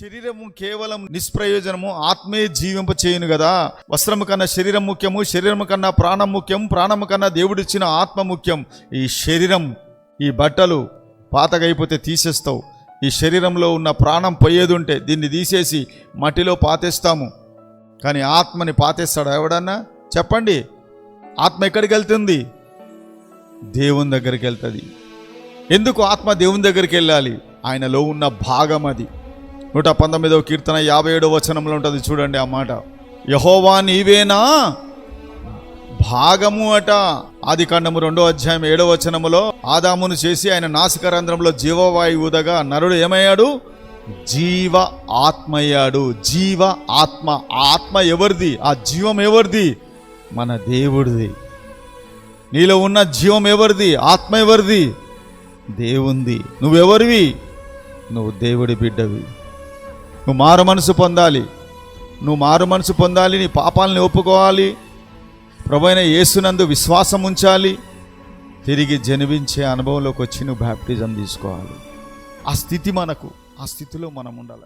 శరీరము కేవలం నిష్ప్రయోజనము ఆత్మే జీవింప చేయను కదా వస్త్రము కన్నా శరీరం ముఖ్యము శరీరము కన్నా ప్రాణం ముఖ్యం ప్రాణము కన్నా దేవుడిచ్చిన ఆత్మ ముఖ్యం. ఈ శరీరం ఈ బట్టలు పాతగైపోతే తీసేస్తావు. ఈ శరీరంలో ఉన్న ప్రాణం పోయేది ఉంటే దీన్ని తీసేసి మట్టిలో పాతేస్తాము. కానీ ఆత్మని పాతేస్తాడు ఎవడన్నా? చెప్పండి. ఆత్మ ఎక్కడికి వెళ్తుంది దేవుని దగ్గరికి వెళ్తుంది ఎందుకు ఆత్మ దేవుని దగ్గరికి వెళ్ళాలి ఆయనలో ఉన్న భాగం అది నూట పంతొమ్మిదవ కీర్తన యాభై ఏడవ వచనంలో ఉంటుంది చూడండి ఆ మాట. యహోవా నీవేనా? భాగము అట. ఆది కాండము రెండో అధ్యాయం ఏడవ వచనములో ఆదామును చేసి ఆయన నాసికరంధ్రంలో జీవవాయువు ఊదగా నరుడు ఏమయ్యాడు? జీవ ఆత్మయ్యాడు. జీవ ఆత్మ. ఆత్మ ఎవరిది? ఆ జీవం ఎవరిది? మన దేవుడిది. నీలో ఉన్న జీవం ఎవరిది? ఆత్మ ఎవరిది? దేవుంది. నువ్వెవరివి? నువ్వు దేవుడి బిడ్డవి. నువ్వు మారు మనసు పొందాలి. నువ్వు మారు మనసు పొందాలి నీ పాపాలని ఒప్పుకోవాలి. ప్రభైన యేసునందు విశ్వాసం ఉంచాలి. తిరిగి జన్మించే అనుభవంలోకి వచ్చి నువ్వు బ్యాప్టిజం తీసుకోవాలి. ఆ స్థితి మనకు ఆ స్థితిలో మనం ఉండాలి.